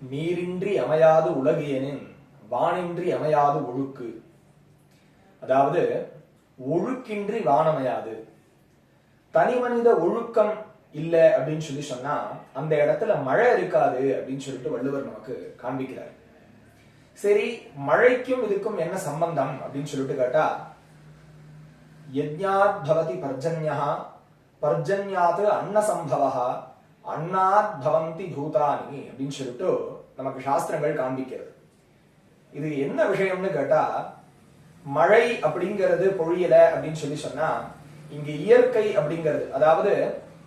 நீரின்றி அமையாது உலகு எனின் வானின்றி அமையாது ஒழுக்கு. அதாவது ஒழுக்கின்றி வானமையாது. தனி மனித ஒழுக்கம் இல்லை அப்படின்னு சொல்லி சொன்னா அந்த இடத்துல மழை இருக்காது அப்படின்னு சொல்லிட்டு வள்ளுவர் நமக்கு காண்பிக்கிறார். சரி மழைக்கும் இதுக்கும் என்ன சம்பந்தம் அப்படின்னு சொல்லிட்டு கேட்டா யஜ்ஞாத் பவதி பர்ஜன்யா பர்ஜன்யாத் அன்னசம்பவா அண்ணாத் பவந்தி பூதானி அப்படின்னு சொல்லிட்டு நமக்கு சாஸ்திரங்கள் காண்பிக்கிறது. இது என்ன விஷயம்னு கேட்டா மழை அப்படிங்கிறது பொழியல அப்படின்னு சொல்லி சொன்னா இங்க இயற்கை அப்படிங்கிறது அதாவது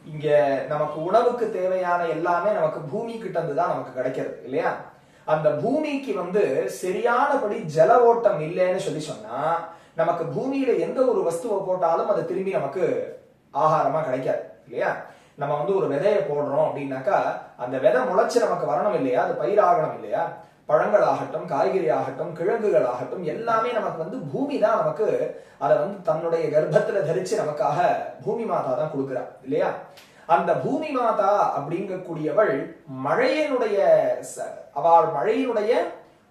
இங்க நமக்கு உணவுக்கு தேவையான எல்லாமே நமக்கு பூமி கிட்ட இருந்து தான் நமக்கு கிடைக்கிறது இல்லையா? அந்த பூமிக்கு வந்து சரியானபடி ஜல ஓட்டம் இல்லைன்னு சொல்லி சொன்னா நமக்கு பூமியில எந்த ஒரு வஸ்துவை போட்டாலும் அது திரும்பி நமக்கு ஆகாரமா கிடைக்காது இல்லையா? நம்ம வந்து ஒரு விதையை போடுறோம் அப்படின்னாக்கா அந்த விதை முளைச்சு நமக்கு வரணும் இல்லையா? அது பயிராகணும் இல்லையா? பழங்கள் ஆகட்டும் காய்கறி ஆகட்டும் கிழங்குகள் ஆகட்டும் எல்லாமே நமக்கு வந்து பூமி தான் நமக்கு அதை வந்து தன்னுடைய கர்ப்பத்துல தரிச்சு நமக்காக பூமி மாதா தான் கொடுக்குறா இல்லையா? அந்த பூமி மாதா அப்படிங்கக்கூடியவள் மழையினுடைய ச- அவள் மழையினுடைய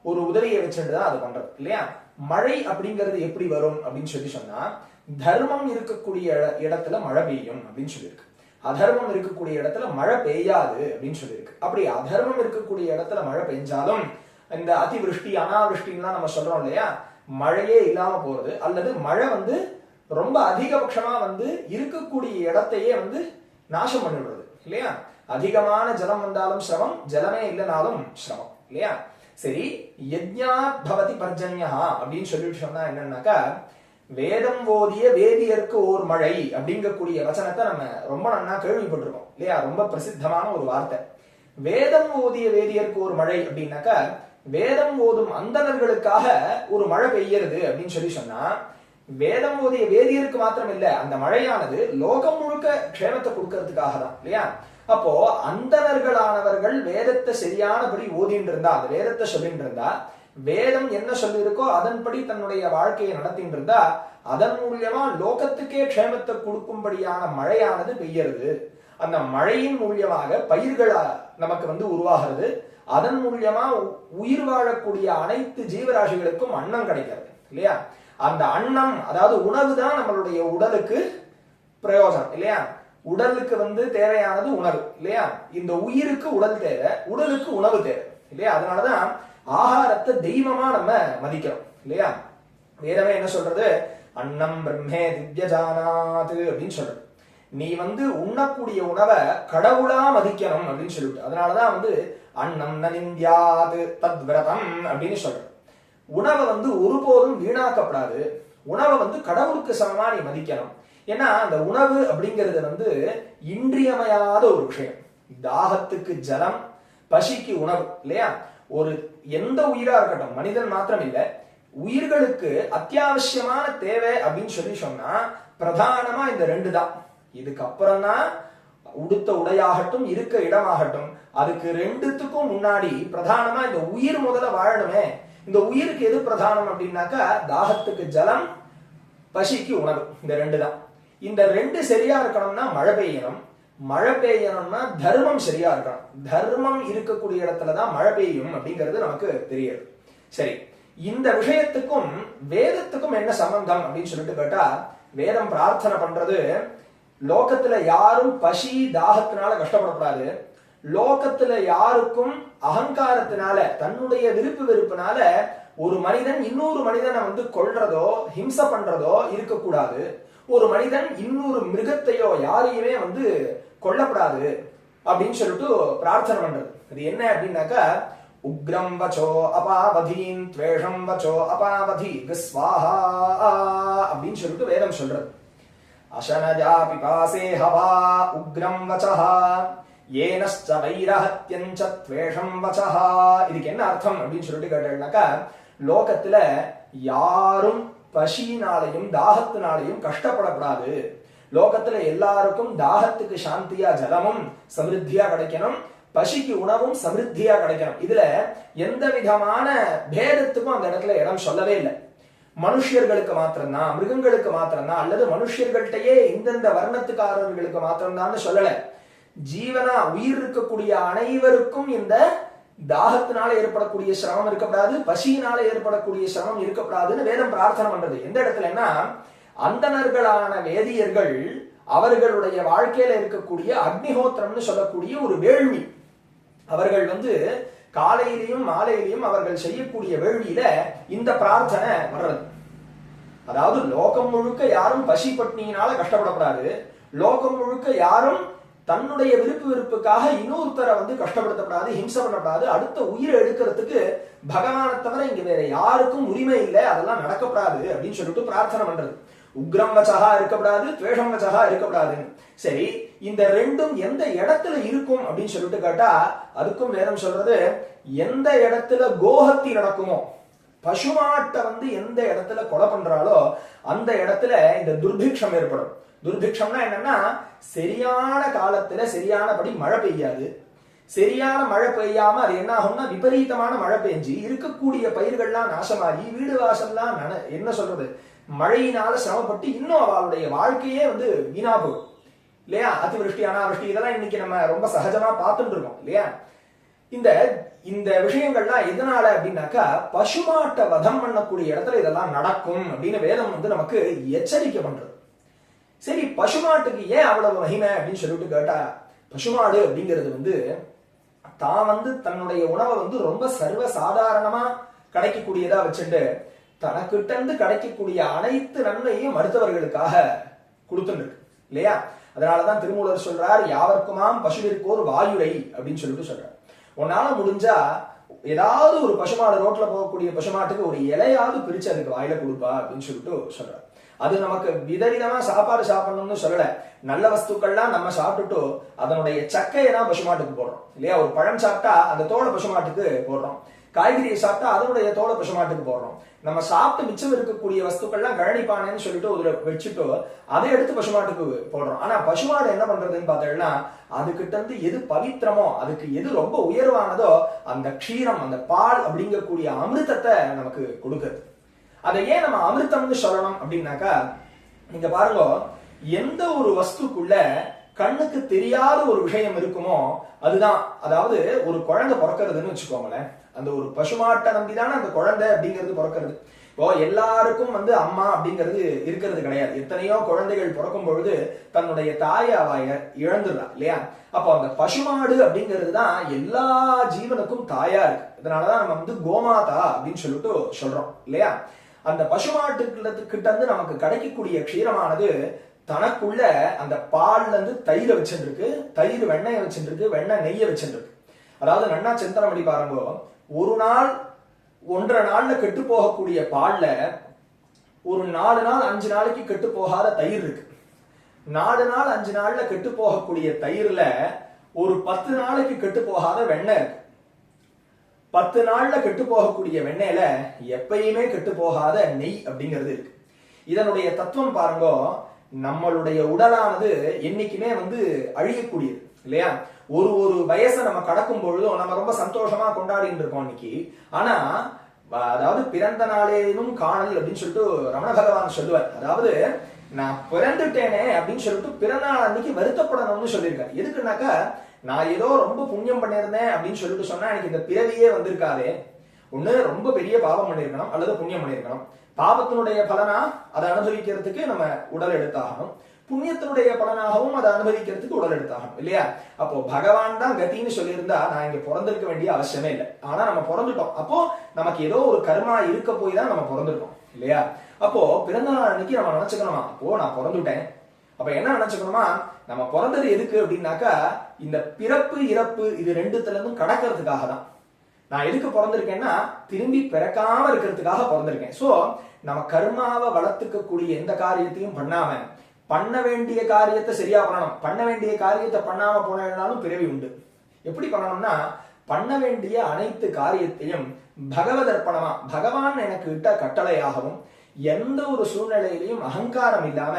ஒரு உதவியை வச்சுட்டு தான் அது பண்றது இல்லையா? மழை அப்படிங்கிறது எப்படி வரும் அப்படின்னு சொல்லி சொன்னா தர்மம் இருக்கக்கூடிய இடத்துல மழை பெய்யும் அப்படின்னு சொல்லியிருக்கு. அதர்மம் இருக்கக்கூடிய இடத்துல மழை பெய்யாது அப்படின்னு சொல்லியிருக்கு. அப்படி அதர்மம் இருக்கக்கூடிய இடத்துல மழை பெஞ்சாலும் இந்த அதிவிருஷ்டி அனாவிருஷ்டின்லாம் நம்ம சொல்றோம் இல்லையா? மழையே இல்லாம போறது. அல்லது மழை வந்து ரொம்ப அதிகபட்சமா வந்து இருக்கக்கூடிய இடத்தையே வந்து நாசம் பண்ணிவிடுறது. இல்லையா? அதிகமான ஜலம் வந்தாலும் சிரமம் ஜலமே இல்லைனாலும் சிரமம். இல்லையா? சரி யஜ்ஞாத் பவதி பர்ஜன்யா அப்படின்னு சொல்லிட்டு சொன்னா என்னன்னாக்கா வேதம் ஓதிய வேதியர்க்கு ஓர் மழை அப்படிங்கக்கூடிய வசனத்தை நம்ம ரொம்ப நன்னா கேள்விப்பட்டிருக்கோம் இல்லையா? ரொம்ப பிரசித்தமான ஒரு வார்த்தை. வேதம் ஓதிய வேதியர்க்கு ஒரு மழை அப்படின்னாக்கா வேதம் ஓதும் அந்தணர்களுக்காக ஒரு மழை பெய்யறது அப்படின்னு சொல்லி சொன்னா வேதம் ஓதிய வேதியருக்கு மாத்திரம் இல்ல அந்த மழையானது லோகம் முழுக்க க்ஷேமத்தை கொடுக்கறதுக்காக தான் இல்லையா? அப்போ அந்தணர்களானவர்கள் வேதத்தை சரியானபடி ஓதிட்டு இருந்தா அந்த வேதத்தை சொல்லிட்டு இருந்தா வேதம் என்ன சொல்லியிருக்கோ அதன்படி தன்னுடைய வாழ்க்கையை நடத்திட்டு இருந்தா அதன் மூலியமா லோகத்துக்கே க்ஷேமத்தை கொடுக்கும்படியான மழையானது பெய்யறது. அந்த மழையின் மூலியமாக பயிர்களா நமக்கு வந்து உருவாகிறது. அதன் மூலியமா உயிர் வாழக்கூடிய அனைத்து ஜீவராசிகளுக்கும் அன்னம் கிடைக்கிறது இல்லையா? அந்த அன்னம் அதாவது உணவு தான் நம்மளுடைய உடலுக்கு பிரயோஜனம் இல்லையா? உடலுக்கு வந்து தேவையானது உணவு இல்லையா? இந்த உயிருக்கு உடல் தேவை உடலுக்கு உணவு தேவை இல்லையா? அதனாலதான் ஆகாரத்தை தெய்வமா நம்ம மதிக்கிறோம் இல்லையா? வேதமே என்ன சொல்றது? அன்னம் பிரம்மே திவ்யஜானாது அப்படின்னு சொல்றது. நீ வந்து உண்ணக்கூடிய உணவை கடவுளா மதிக்கணும் அப்படின்னு சொல்லிட்டு அதனாலதான் வந்து அன்னம் நனிந்தியாது தத் விரதம் அப்படின்னு சொல்றது. உணவை வந்து ஒருபோதும் வீணாக்கப்படாது. உணவை வந்து கடவுளுக்கு சமமா நீ மதிக்கணும். ஏன்னா அந்த உணவு அப்படிங்கிறது வந்து இன்றியமையாத ஒரு விஷயம். தாகத்துக்கு ஜலம் பசிக்கு உணவு இல்லையா? ஒரு எந்த உயிரா இருக்கட்டும் மனிதன் மாத்திரம் இல்ல உயிர்களுக்கு அத்தியாவசியமான தேவை அப்படின்னு சொல்லி சொன்னா பிரதானமா இந்த ரெண்டு தான் இதுக்கப்புறம் தான் உடுத்த உடையாகட்டும் இருக்க இடமாகட்டும் அதுக்கு ரெண்டுத்துக்கும் முன்னாடி பிரதானமா இந்த உயிர் முதல்ல வாழணுமே. இந்த உயிருக்கு எது பிரதானம் அப்படின்னாக்கா தாகத்துக்கு ஜலம் பசிக்கு உணவு. இந்த ரெண்டு தான் இந்த ரெண்டு சரியா இருக்கணும்னா மழை பெய்யணும். மழை பெய்யணும்னா தர்மம் சரியா இருக்கணும். தர்மம் இருக்கக்கூடிய இடத்துல தான் மழை பெய்யும் அப்படிங்கிறது நமக்கு தெரியாது. சரி இந்த விஷயத்துக்கும் வேதத்துக்கும் என்ன சம்பந்தம் அப்படின்னு சொல்லிட்டு கேட்டா வேதம் பிரார்த்தனை பண்றது லோகத்துல யாரும் பசி தாகத்தினால கஷ்டப்படக்கூடாது. லோகத்துல யாருக்கும் அகங்காரத்தினால தன்னுடைய விருப்பு வெறுப்புனால ஒரு மனிதன் இன்னொரு மனிதனை வந்து கொள்றதோ ஹிம்சை பண்றதோ இருக்கக்கூடாது. ஒரு மனிதன் இன்னொரு மிருகத்தையோ யாரையுமே வந்து கொல்லக்கூடாது அப்படின்னு சொல்லிட்டு பிரார்த்தனை பண்றது. அது என்ன அப்படின்னாக்கா உக்ரம் வச்சோ அபாவதீன் துவேஷம் வச்சோ அபாவதி விஸ்வாஹா அப்படின்னு சொல்லிட்டு வேதம் சொல்றது. அசனஜா பிபாசே ஹவா உக்ரம் வச்சஹா ஏனஸ்ச வைரஹத்யஞ்ச துவேஷம் வச்சஹா. இதுக்கு என்ன அர்த்தம் அப்படின்னு சொல்லிட்டு கேட்டேன்னாக்கா லோகத்துல யாரும் பசியினாலையும் தாகத்தினாலையும் கஷ்டப்படக்கூடாது. லோகத்துல எல்லாருக்கும் தாகத்துக்கு சாந்தியா ஜலமும் சமிருத்தியா கிடைக்கணும். பசிக்கு உணவும் சமிருத்தியா கிடைக்கணும். இதுல எந்த விதமான பேதத்துக்கும் அந்த இடத்துல இடம் சொல்லவே இல்லை. மனுஷர்களுக்கு மாத்திரம்தான் மிருகங்களுக்கு மாத்திரம்தான் அல்லது மனுஷர்கள்ட்டயே இந்தந்த வர்ணத்துக்காரர்களுக்கு மாத்திரம்தான் சொல்லல. ஜீவனா உயிர் இருக்கக்கூடிய அனைவருக்கும் இந்த தாகத்தினால ஏற்படக்கூடிய சிரமம் இருக்கக்கூடாது பசியினால ஏற்படக்கூடிய சிரமம் இருக்கக்கூடாதுன்னு வேதம் பிரார்த்தனை பண்றது. எந்த இடத்துலன்னா அந்தணர்களான வேதியர்கள் அவர்களுடைய வாழ்க்கையில இருக்கக்கூடிய அக்னிஹோத்திரம்னு சொல்லக்கூடிய ஒரு வேள்வி. அவர்கள் வந்து காலையிலையும் மாலையிலையும் அவர்கள் செய்யக்கூடிய வேள்வியில இந்த பிரார்த்தனை வர்றது. அதாவது லோகம் முழுக்க யாரும் பசி பட்னியினால கஷ்டப்படக்கூடாது. லோகம் முழுக்க யாரும் தன்னுடைய விருப்பு விருப்புக்காக இன்னொருத்தரை வந்து கஷ்டப்படுத்தப்படாது ஹிம்சை பண்ணப்படாது அடுத்த உயிரை எடுக்கிறதுக்கு பகவானை தவிர இங்க வேற யாருக்கும் உரிமை இல்லை. அதெல்லாம் நடக்கப்படாது அப்படின்னு சொல்லிட்டு பிரார்த்தனை பண்றது. உக்ரம் வச்சகா இருக்கக்கூடாது துவேஷம் வச்சகா இருக்கக்கூடாதுன்னு. சரி இந்த ரெண்டும் எந்த இடத்துல இருக்கும் அப்படின்னு சொல்லிட்டு கேட்டா அதுக்கும் வேதம் சொல்றது எந்த இடத்துல கோஹத்தி நடக்குமோ பசுமாட்டை வந்து எந்த இடத்துல கொலை பண்றாலோ அந்த இடத்துல இந்த துர்பிக்ஷம் ஏற்படும். துர்பிக்ஷம்னா என்னன்னா சரியான காலத்துல சரியானபடி மழை பெய்யாது. சரியான மழை பெய்யாம அது என்ன ஆகும்னா விபரீதமான மழை பெஞ்சு இருக்கக்கூடிய பயிர்கள்லாம் நாசமாகி வீடு வாசல்லாம் என்ன சொல்றது மழையினால சிரமப்பட்டு இன்னும் அவளுடைய வாழ்க்கையே வந்து வீணா போகும். இல்லையா? அதிவிருஷ்டி அனாவிருஷ்டி இதெல்லாம் இன்னைக்கு நம்ம ரொம்ப சகஜமா பார்த்துட்டு இருக்கோம் இல்லையா? இந்த இந்த விஷயங்கள்லாம் எதனால அப்படின்னாக்கா பசுமாட்டை வதம் பண்ணக்கூடிய இடத்துல இதெல்லாம் நடக்கும் அப்படின்னு வேதம் வந்து நமக்கு எச்சரிக்கை பண்றது. சரி பசுமாட்டுக்கு ஏன் அவ்வளவு மகிமை அப்படின்னு சொல்லிட்டு கேட்டா பசுமாடு அப்படிங்கிறது வந்து தான் வந்து தன்னுடைய உணவை வந்து ரொம்ப சர்வ சாதாரணமா கிடைக்கக்கூடியதா வச்சுட்டு தனக்கிட்ட இருந்து கிடைக்கக்கூடிய அனைத்து நன்மையும் மருத்துவர்களுக்காக கொடுத்துருக்கு இல்லையா? அதனாலதான் திருமூலர் சொல்றார் யாவர்க்குமாம் பசுவிற்கோர் வாயுரை அப்படின்னு சொல்லிட்டு சொல்றார். உன்னால முடிஞ்சா ஏதாவது ஒரு பசுமாடு ரோட்ல போகக்கூடிய பசுமாட்டுக்கு ஒரு இலையாவது பிரிச்சு அதுக்கு வாயில கொடுப்பா அப்படின்னு சொல்லிட்டு சொல்றார். அது நமக்கு விதவிதமா சாப்பாடு சாப்பிடணும்னு சொல்லல. நல்ல வஸ்துக்கள்லாம் நம்ம சாப்பிட்டுட்டு அதனுடைய சக்கையை தான் பசுமாட்டுக்கு போடுறோம் இல்லையா? ஒரு பழம் சாப்பிட்டா அந்த தோலை பசுமாட்டுக்கு போடுறோம். காய்கறியை சாப்பிட்டா அதனுடைய தோலை பசுமாட்டுக்கு போடுறோம். நம்ம சாப்பிட்டு மிச்சம் இருக்கக்கூடிய வஸ்துக்கள்லாம் கழனிப்பானேன்னு சொல்லிட்டு ஒரு வச்சுட்டு அதை எடுத்து பசுமாட்டுக்கு போடுறோம். ஆனா பசுமாடு என்ன பண்றதுன்னு பார்த்தோம்னா அதுகிட்ட இருந்து எது பவித்திரமோ அதுக்கு எது ரொம்ப உயர்வானதோ அந்த க்ஷீரம் அந்த பால் அப்படிங்கக்கூடிய அமிர்தத்தை நமக்கு கொடுக்குது. அதை ஏன் நம்ம அமிர்தம்னு சொல்லணும் அப்படின்னாக்கா நீங்க பாருங்க எந்த ஒரு வஸ்துக்குள்ள கண்ணுக்கு தெரியாத ஒரு விஷயம் இருக்குமோ அதுதான். அதாவது ஒரு குழந்தை பிறக்கிறதுன்னு வச்சுக்கோங்களேன். அந்த ஒரு பசுமாட்டை நம்பிதானே அந்த குழந்தை அப்படிங்கிறது பிறக்கிறது. இப்போ எல்லாருக்கும் வந்து அம்மா அப்படிங்கிறது இருக்கிறது கிடையாது. எத்தனையோ குழந்தைகள் பிறக்கும் பொழுது தன்னுடைய தாயை அவ இழந்துடுறா இல்லையா? அப்போ அந்த பசுமாடு அப்படிங்கிறது தான் எல்லா ஜீவனுக்கும் தாயா இருக்கு. இதனாலதான் நம்ம வந்து கோமாதா அப்படின்னு சொல்லிட்டு சொல்றோம் இல்லையா? அந்த பசுமாட்டுக்குள்ள கிட்ட இருந்து நமக்கு கிடைக்கக்கூடிய க்ஷீரமானது தனக்குள்ள அந்த பால்ல இருந்து தயிரை வச்சுருக்கு தயிர் வெண்ணெயை வச்சுருக்கு வெண்ணெய் நெய்யை வச்சுருக்கு அதாவது நன்னா சிந்தனை பண்ணி பாருங்க ஒரு நாள் ஒன்றரை நாள்ல கெட்டு போகக்கூடிய பால்ல ஒரு நாலு நாள் அஞ்சு நாளைக்கு கெட்டு போகாத தயிர் இருக்கு. நாலு நாள் அஞ்சு நாள்ல கெட்டு போகக்கூடிய தயிர்ல ஒரு பத்து நாளைக்கு கெட்டு போகாத வெண்ணெய் இருக்கு. பத்து நாள்ல கெட்டு போகக்கூடிய வெண்ணெயில எப்பயுமே கெட்டு போகாத நெய் அப்படிங்கிறது இருக்கு. இதனுடைய தத்துவம் பாருங்க. நம்மளுடைய உடலானது என்னைக்குமே வந்து அழியக்கூடியது இல்லையா? ஒரு ஒரு வயசை நம்ம கடக்கும் பொழுதும் நம்ம ரொம்ப சந்தோஷமா கொண்டாடிட்டு இருக்கோம் இன்னைக்கு ஆனா அதாவது பிறந்த நாளேனும் காணல் அப்படின்னு சொல்லிட்டு ரமண பகவான் சொல்லுவார். அதாவது நான் பிறந்துட்டேனே அப்படின்னு சொல்லிட்டு பிறநாள் அன்னைக்கு வருத்தப்படணும்னு சொல்லியிருக்காரு. எதுக்குனாக்கா நான் ஏதோ ரொம்ப புண்ணியம் பண்ணியிருந்தேன் அப்படின்னு சொல்லிட்டு சொன்னா எனக்கு இந்த பிறவியே வந்திருக்காதே. ஒண்ணு ரொம்ப பெரிய பாவம் பண்ணியிருக்கணும் அல்லது புண்ணியம் பண்ணியிருக்கணும். பாவத்தினுடைய பலனா அதை அனுபவிக்கிறதுக்கு நம்ம உடல் எடுத்தாகணும். புண்ணியத்தினுடைய பலனாகவும் அதை அனுபவிக்கிறதுக்கு உடல் எடுத்தாகணும் இல்லையா? அப்போ பகவான் தான் கத்தின்னு சொல்லியிருந்தா நான் இங்க பிறந்திருக்க வேண்டிய அவசியமே இல்லை. ஆனா நம்ம பிறந்துட்டோம். அப்போ நமக்கு ஏதோ ஒரு கர்மா இருக்க போய் தான் நம்ம பிறந்திருக்கோம் இல்லையா? அப்போ பிறந்த நாள் அன்னைக்கு நம்ம நினைச்சுக்கணுமா? அப்போ நான் பிறந்துட்டேன். அப்ப என்ன நினைச்சுக்கணுமா? நம்ம பிறந்தது எதுக்கு அப்படின்னாக்கா இந்த பிறப்பு இறப்பு இது ரெண்டுத்துல இருந்தும் கடக்கிறதுக்காக தான். நான் எதுக்கு பிறந்திருக்கேன்னா திரும்பி பிறக்காம இருக்கிறதுக்காக பிறந்திருக்கேன். சோ நம்ம கர்மாவை வளர்த்துக்கக்கூடிய எந்த காரியத்தையும் பண்ணாம பண்ண வேண்டிய காரியத்தை சரியா பண்ணணும். பண்ண வேண்டிய காரியத்தை பண்ணாம போனாலும் பிறவி உண்டு. எப்படி பண்ணணும்னா பண்ண வேண்டிய அனைத்து காரியத்தையும் பகவதர்ப்பணமா பகவான் எனக்கு இட்ட கட்டளையாகவும் எந்த ஒரு சூழ்நிலையிலையும் அகங்காரம் இல்லாம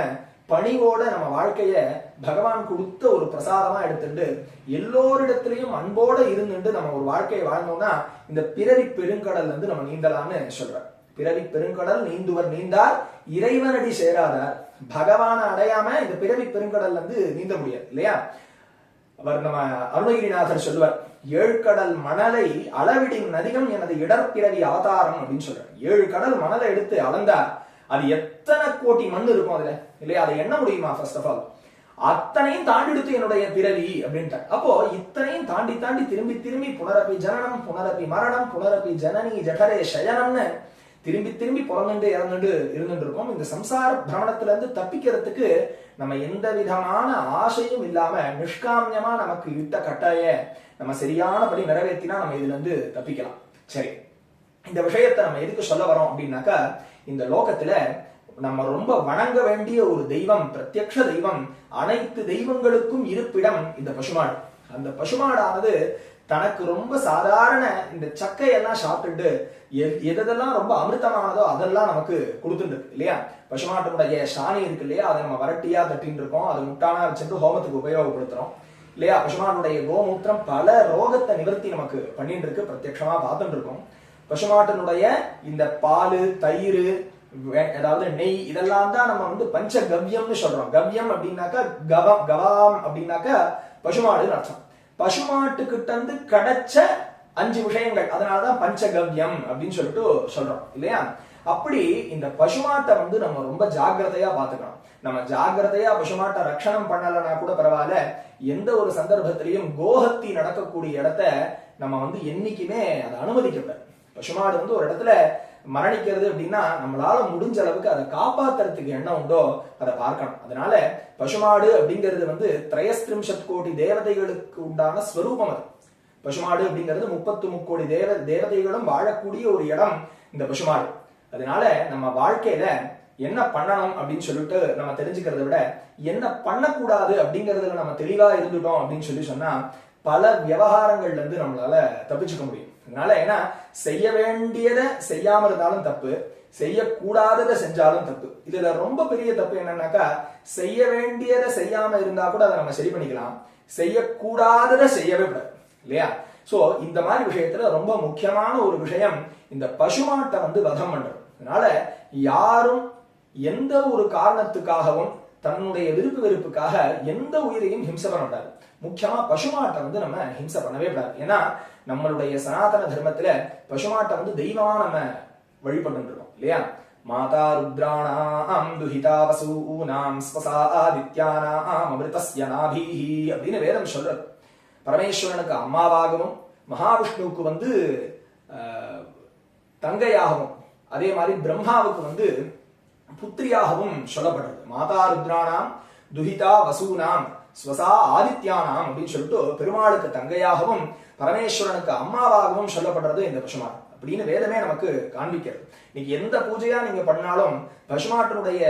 பணிவோட நம்ம வாழ்க்கைய பகவான் கொடுத்த ஒரு பிரசாதமா எடுத்துட்டு எல்லோரிடத்திலையும் அன்போட இருந்துட்டு நம்ம ஒரு வாழ்க்கையை வாழ்ந்தோம்னா இந்த பிறவி பெருங்கடல் வந்து நம்ம நீந்தலாம்னு சொல்ற பிறவி பெருங்கடல் நீந்துவர் நீந்தார் இறைவனடி சேராதார். பகவானை அடையாம இந்த பிறவி பெருங்கடல் வந்து நீந்த முடியாது இல்லையா? அவர் நம்ம அருணகிரிநாதர் சொல்லுவார் ஏழு கடல் மணலை அளவிடின் அதிகம் எனது இடர்பிறவி அவதாரம் அப்படின்னு சொல்றார். ஏழு கடல் மணலை எடுத்து அளந்தார் அது எத்தனை கோடி மண் இருக்கும் அதுல? இல்லையா? அதை எண்ண முடியுமா ஃபர்ஸ்ட் ஆஃப் ஆல் அத்தனையும் தாண்டிடுத்து என்னுடைய பிறவி அப்படின்ட்டு அப்போ இத்தனையும் தாண்டி தாண்டி திரும்பி திரும்பி புனரப்பி ஜனனம் புனரப்பி மரணம் புனரப்பி ஜனனி ஜடரே சயனம்னு திரும்பி திரும்பி பிறந்துட்டு இறந்துட்டு இருந்துட்டு இருக்கோம். இந்த சம்சார பிரமணத்துல இருந்து தப்பிக்கிறதுக்கு நம்ம எந்த விதமான ஆசையும் இல்லாம நிஷ்காமியமா நமக்கு இட்ட கட்டாய நம்ம சரியானபடி நிறைவேற்றினா நம்ம இதுல இருந்து தப்பிக்கலாம். சரி. இந்த விஷயத்தை நம்ம எதுக்கு சொல்ல வரோம் அப்படின்னாக்கா இந்த லோகத்துல நம்ம ரொம்ப வணங்க வேண்டிய ஒரு தெய்வம் பிரத்யக்ஷ தெய்வம் அனைத்து தெய்வங்களுக்கும் இருப்பிடம் இந்த பசுமாடு. அந்த பசுமாடானது தனக்கு ரொம்ப சாதாரண இந்த சக்கையெல்லாம் சாப்பிட்டுட்டு எ- எதெல்லாம் ரொம்ப அமிர்தமானதோ அதெல்லாம் நமக்கு கொடுத்துருக்கு இல்லையா? பசுமாட்டினுடைய சாணி இருக்கு இல்லையா? அதை நம்ம வரட்டியா தட்டின்னு இருக்கோம். அது முட்டானா வச்சுட்டு ஹோமத்துக்கு உபயோகப்படுத்துறோம் இல்லையா? பசுமானுடைய கோமூத்திரம் பல ரோகத்தை நிவர்த்தி நமக்கு பண்ணிட்டு இருக்கு. பிரத்யட்சமா பார்த்துட்டு இருக்கோம். பசுமாட்டினுடைய இந்த பால் தயிர் அதாவது நெய் இதெல்லாம் தான் நம்ம வந்து பஞ்ச கவ்யம்னு சொல்றோம். கவ்யம் அப்படின்னாக்கா கவம் கவாம் அப்படின்னாக்கா பசுமாடுன்னு அர்த்தம். பசுமாட்டுக்கிட்ட இருந்து கிடைச்ச அஞ்சு விஷயங்கள் அதனாலதான் பஞ்சகவ்யம் அப்படின்னு சொல்லிட்டு சொல்றோம் இல்லையா? அப்படி இந்த பசுமாட்டை வந்து நம்ம ரொம்ப ஜாகிரதையா பாத்துக்கணும் நம்ம ஜாகிரதையா பசுமாட்டை ரட்சணம் பண்ணலன்னா கூட பரவாயில்ல எந்த ஒரு சந்தர்ப்பத்திலையும் கோஹத்தி நடக்கக்கூடிய இடத்த நம்ம வந்து என்னைக்குமே அதை அனுமதிக்கப்பட பசுமாடு வந்து ஒரு இடத்துல மரணிக்கிறது அப்படின்னா நம்மளால முடிஞ்ச அளவுக்கு அதை காப்பாத்துறதுக்கு என்ன உண்டோ அதை பார்க்கணும். அதனால பசுமாடு அப்படிங்கிறது வந்து திரயஸ்திரிம்சத் கோடி தேவதைகளுக்கு உண்டான ஸ்வரூபம் அது. பசுமாடு அப்படிங்கிறது முப்பத்து முக்கோடி தேவ தேவதைகளும் வாழக்கூடிய ஒரு இடம் இந்த பசுமாடு. அதனால நம்ம வாழ்க்கையில என்ன பண்ணணும் அப்படின்னு சொல்லிட்டு நம்ம தெரிஞ்சுக்கிறத விட என்ன பண்ணக்கூடாது அப்படிங்கறதுல நம்ம தெளிவா இருந்துட்டோம் அப்படின்னு சொல்லி சொன்னா பல விவகாரங்கள்ல இருந்து நம்மளால தப்பிச்சுக்க முடியும். அதனால ஏன்னா செய்ய வேண்டியதை செய்யாம இருந்தாலும் தப்பு செய்யக்கூடாததை செஞ்சாலும் தப்பு. இதுல ரொம்ப பெரிய தப்பு என்னன்னாக்கா செய்ய வேண்டியதை செய்யாம இருந்தா கூட அதை நம்ம சரி பண்ணிக்கலாம். செய்யக்கூடாததை செய்யவே கூடாது இல்லையா? சோ இந்த மாதிரி விஷயத்துல ரொம்ப முக்கியமான ஒரு விஷயம் இந்த பசுமாட்டை வந்து வதம் பண்றது. அதனால யாரும் எந்த ஒரு காரணத்துக்காகவும் தன்னுடைய விருப்பு வெறுப்புக்காக எந்த உயிரையும் ஹிம்சை பண்ண முடியாது முக்கியமா பசுமாட்டை வந்து நம்ம ஹிம்சை பண்ணவே கூடாது. ஏன்னா நம்மளுடைய சனாதன தர்மத்துல பசுமாட்டை வந்து தெய்வமா நம்ம வழிபட்டு இருக்கோம் இல்லையா? மாதா ருத்ராணாம் துஹிதா வசூனாம் ஸ்வசா ஆதித்யானாம் அமிர்தஸ்ய நாபீஹி அப்படின்னு வேதம் சொல்றது. பரமேஸ்வரனுக்கு அம்மாவாகவும் மகாவிஷ்ணுவுக்கு வந்து தங்கையாகவும் அதே மாதிரி பிரம்மாவுக்கு வந்து புத்திரியாகவும் சொல்லப்படுறது. மாதா ருத்ராணாம் துஹிதா வசூனாம் ஸ்வசா ஆதித்யானாம் அப்படின்னு சொல்லிட்டு பெருமாளுக்கு தங்கையாகவும் பரமேஸ்வரனுக்கு அம்மாவாகவும் சொல்லப்படுறது இந்த பசுமாடு அப்படின்னு வேதமே நமக்கு காண்பிக்கிறது. இன்னைக்கு எந்த பூஜையா நீங்க பண்ணாலும் பசுமாட்டினுடைய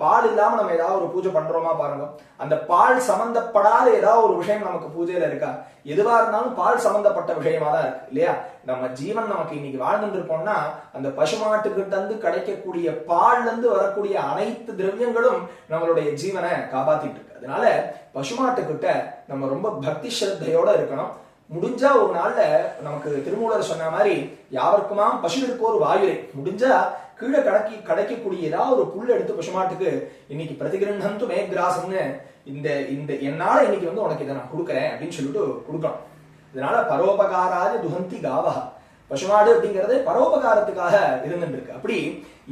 பால் இல்லாம நம்ம ஏதாவது ஒரு பூஜை பண்றோமா பாருங்க. அந்த பால் சம்பந்தப்படாத ஏதாவது ஒரு விஷயம் நமக்கு பூஜையில இருக்கா? எதுவா இருந்தாலும் பால் சம்பந்தப்பட்ட விஷயமா தான் இருக்கு இல்லையா? நம்ம ஜீவன் நமக்கு இன்னைக்கு வாழ்ந்துட்டு இருக்கோம்னா அந்த பசுமாட்டுக்கிட்ட இருந்து கிடைக்கக்கூடிய பால்ல இருந்து வரக்கூடிய அனைத்து திரவியங்களும் நம்மளுடைய ஜீவனை காப்பாத்திட்டு இருக்கு. அதனால பசுமாட்டுக்கிட்ட நம்ம ரொம்ப பக்தி ஸ்ரத்தையோட இருக்கணும். முடிஞ்சா ஒரு நாள்ல நமக்கு திருமூலர் சொன்ன மாதிரி யாவருக்குமாம் பசு ஒரு வாயுரை. முடிஞ்சா கீழே கடக்கி கிடைக்கக்கூடிய ஏதாவது ஒரு புல் எடுத்து பசுமாட்டுக்கு இன்னைக்கு பிரதிகிரந்தம் மேக்ராசம்னு இந்த இந்த என்னால இன்னைக்கு வந்து உனக்கு இதை நான் கொடுக்குறேன் அப்படின்னு சொல்லிட்டு கொடுக்கணும் இதனால பரோபகாராஜ துஹந்தி காவகா பசுமாடு அப்படிங்கிறது பரோபகாரத்துக்காக இருந்துட்டு இருக்கு அப்படி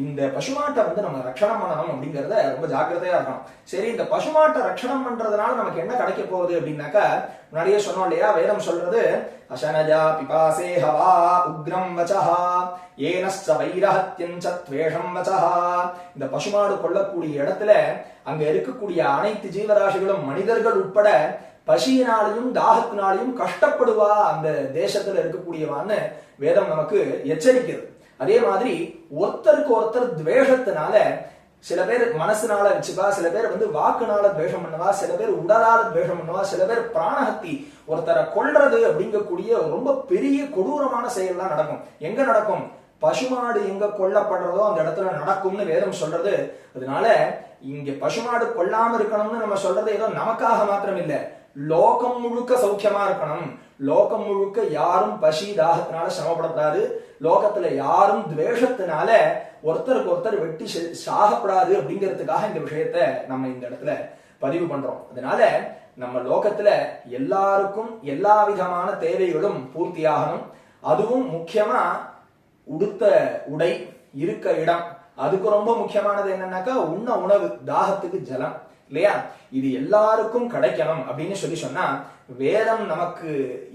இந்த பசுமாட்டை வந்து நம்ம ரட்சணம் பண்ணணும் அப்படிங்கறத ரொம்ப ஜாக்கிரதையா இருக்கணும். சரி இந்த பசுமாட்டை ரட்சணம் பண்றதுனால நமக்கு என்ன கிடைக்க போகுது அப்படின்னாக்கா முன்னாடியே சொன்னோம் இல்லையா வேதம் சொல்றது அசனஜா பிபாசே ஹவா உக்ரம் வச்சஹா ஏனஸ்ச வைரஹத்யஞ்ச துவேஷம் வச்சஹா. இந்த பசுமாடு கொள்ளக்கூடிய இடத்துல அங்க இருக்கக்கூடிய அனைத்து ஜீவராசிகளும் மனிதர்கள் உட்பட பசியினாலையும் தாகத்தினாலையும் கஷ்டப்படுவா அந்த தேசத்துல இருக்கக்கூடியவான்னு வேதம் நமக்கு எச்சரிக்கிறது. அதே மாதிரி ஒருத்தருக்கு ஒருத்தர் துவேஷத்தினால சில பேர் மனசுனால வச்சுப்பா சில பேர் வந்து வாக்குனால துவேஷம் பண்ணுவா சில பேர் உடலால துவேஷம் பண்ணுவா சில பேர் பிராணஹத்தி ஒருத்தரை கொள்றது அப்படிங்கக்கூடிய ரொம்ப பெரிய கொடூரமான செயல்லாம் நடக்கும். எங்க நடக்கும்? பசுமாடு எங்க கொல்லப்படுறதோ அந்த இடத்துல நடக்கும்னு வேதம் சொல்றது. அதனால இங்க பசுமாடு கொல்லாம இருக்கணும்னு நம்ம சொல்றது ஏதோ நமக்காக மாத்திரம் இல்லை லோகம் முழுக்க சௌக்கியமா இருக்கணும். லோகம் முழுக்க யாரும் பசி தாகத்தினால சிரமப்படக்கூடாது. லோகத்துல யாரும் துவேஷத்தினால ஒருத்தருக்கு ஒருத்தர் வெட்டி சாகப்படாது அப்படிங்கிறதுக்காக இந்த விஷயத்த நம்ம இந்த இடத்துல பதிவு பண்றோம். அதனால நம்ம லோகத்துல எல்லாருக்கும் எல்லா விதமான தேவைகளும் பூர்த்தியாகணும். அதுவும் முக்கியமா உடுத்த உடை இருக்க இடம். அதுக்கு ரொம்ப முக்கியமானது என்னன்னாக்கா உண்ண உணவு தாகத்துக்கு ஜலம். இல்லையா? இது எல்லாருக்கும் கிடைக்கணும் அப்படின்னு சொல்லி சொன்னா வேதம் நமக்கு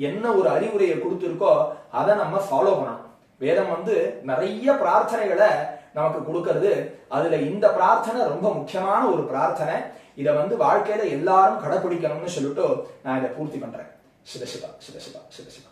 என்ன ஒரு அறிவுரையை கொடுத்துருக்கோ அதை நம்ம ஃபாலோ பண்ணணும். வேதம் வந்து நிறைய பிரார்த்தனைகளை நமக்கு கொடுக்கறது. அதுல இந்த பிரார்த்தனை ரொம்ப முக்கியமான ஒரு பிரார்த்தனை. இதை வந்து வாழ்க்கையில எல்லாரும் கடைபிடிக்கணும்னு சொல்லிட்டு நான் இதை பூர்த்தி பண்றேன். சிவசிவா சிவசிவா சிவசிவா.